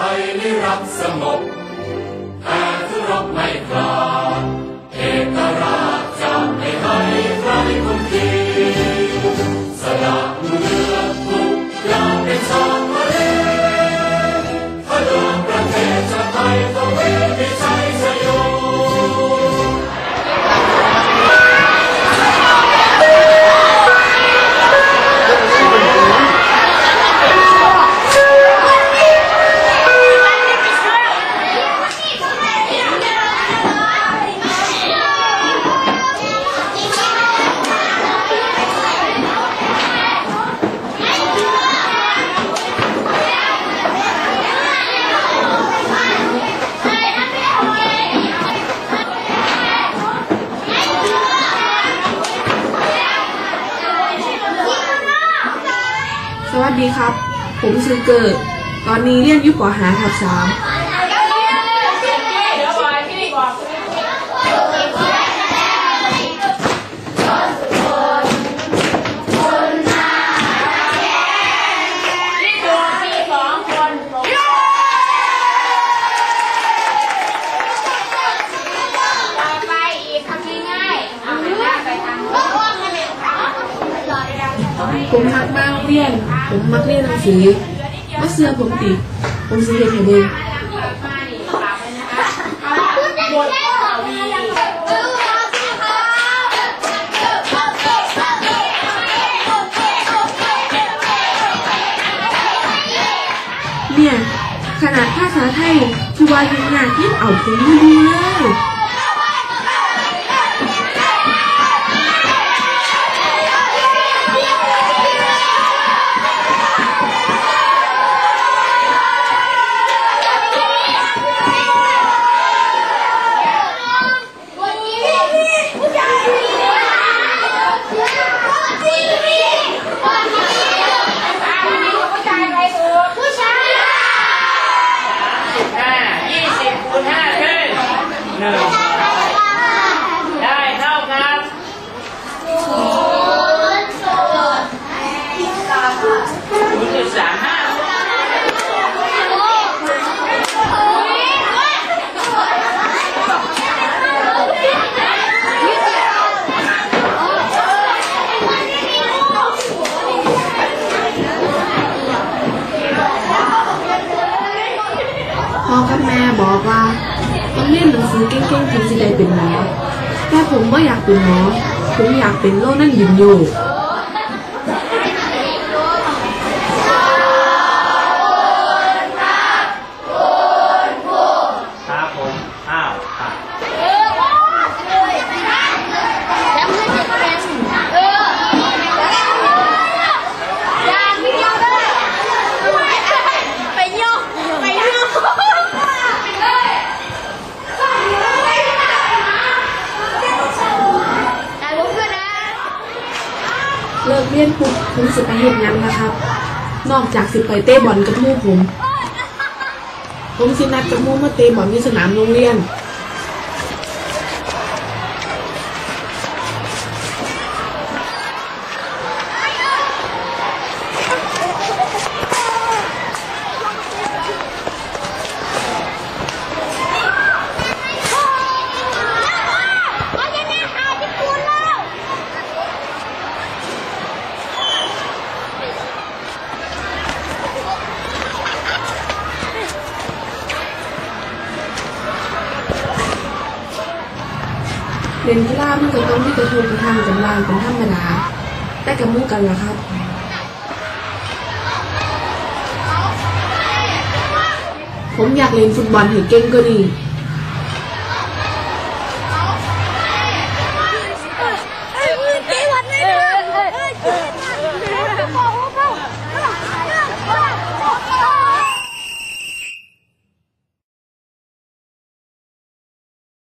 ไทยนิรักสงบ วัสดีครับ ผมชื่อเกิด ตอนนี้เรียนอยุปหาทับสามนี่ตัวมีสองคนต่อไปอีกคำง่ายๆเอาหน้าไปทางเรียน ผมมักเรียนหนังสือว่าเสื้อผมติผมสิเฮ็ดให้เบิ่งเนี่ยขนาดภาษาไทยที่ว่าเฮ็ดงานที่เอาผมอยู่ดีเลย ผู้ชายไปถูกผู้ชาย ห้ายี่สิบคูณห้าคือหนึ่งได้เท่ากับศูนย์จุดสามห้า พ่อกับแม่บอกว่าต้องเรียนหนังสือเก่งๆถึงจะได้เป็นหมอแต่ผมไม่อยากเป็นหมอผมอยากเป็นโลนั่นยินอยู่ ครับผมอ้าวค่ะ แล้วเพื่อนจะเป็นเอออย่างเดียวเลยไปโยกไปโยกแต่ลุกขึ้นนะ เลิกเรียนปุ๊บผมสิไปเฮ็ดยังนะครับ นอกจากสิไปเตะบอลกับมู่ผม ผมสินัดกับมู่มาเตะบอลที่สนามโรงเรียน เรียนกีฬามันก็ต้องมีกระทบกระทั่งกันบ้างเป็นธรรมดาแต่กับหมู่กันล่ะครับผมอยากเล่นฟุตบอลให้เก่งก็ดี